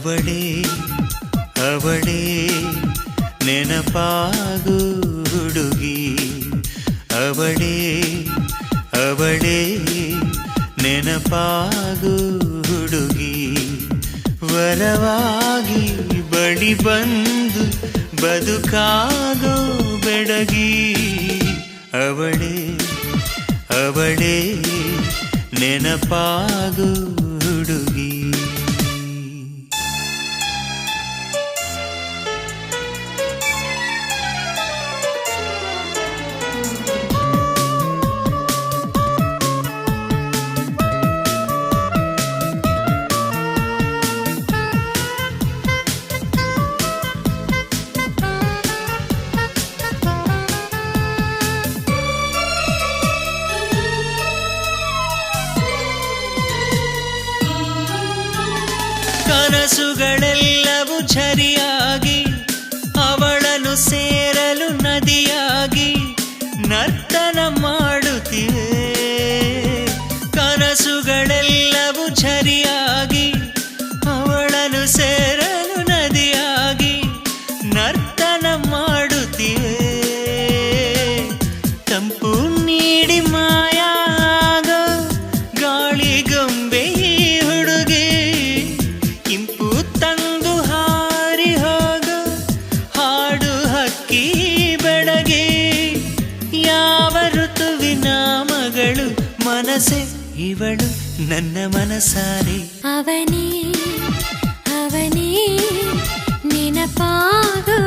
ಅವಳೇ ಅವಳೇ, ನೆನಪಾಗು ಹುಡುಗಿ. ಅವಳೇ ಅವಳೇ, ನೆನಪಾಗು ಹುಡುಗಿ. ವರವಾಗಿ ಬಳಿ ಬಂದು ಬದುಕಾಗು ಬೆಡಗಿ. ಅವಳೇ ಅವಳೇ, ನೆನಪಾಗೂ हरिया ನನ್ನ ಮನಸಾರೆ ಅವನೇ ಅವನೇ ನೆನಪಾಗೋ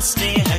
stay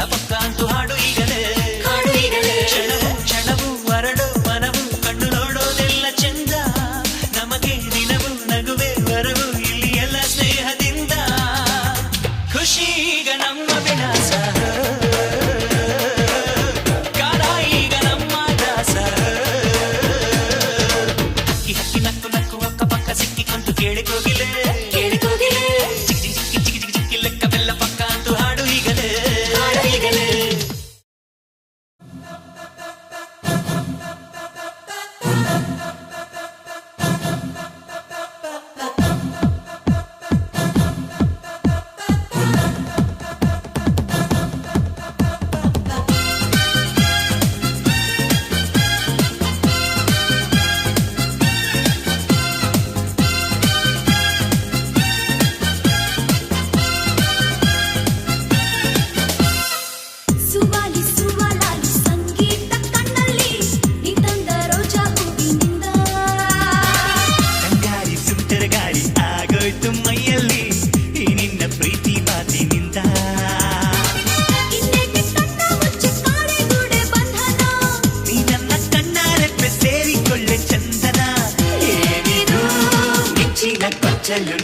ಪಕ್ಕ ಅಂತೂ ಹಾಡು ಈಗಲೇ Sevgili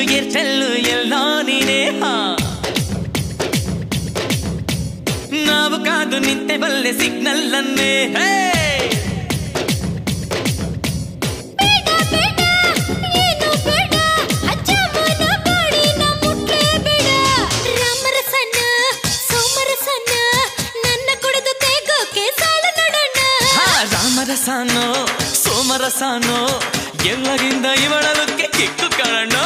ಮಿಂಚು ಎಚ್ಚಲ್ಲು ಎಲ್ಲ ನೀನೇ ಹಾ ನಾವು ಕಾದು ನಿಂತೆ ಬಲ್ಲೆ ಸಿಗ್ನಲ್ ಅನ್ನೇ ಹೇ ರಸಾನೋ ಸೋಮರಸಾನೋ ಎಲ್ಲರಿಂದ ಇವಳಲುಕ್ಕೆ ಕಿಕ್ಕು ಕಾಣೋ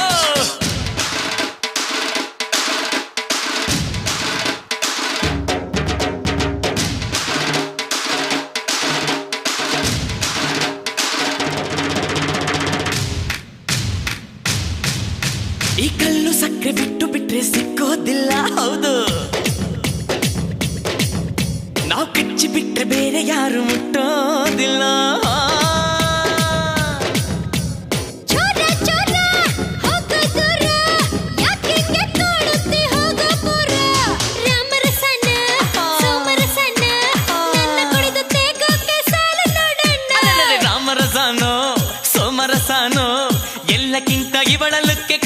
கடலுக்கு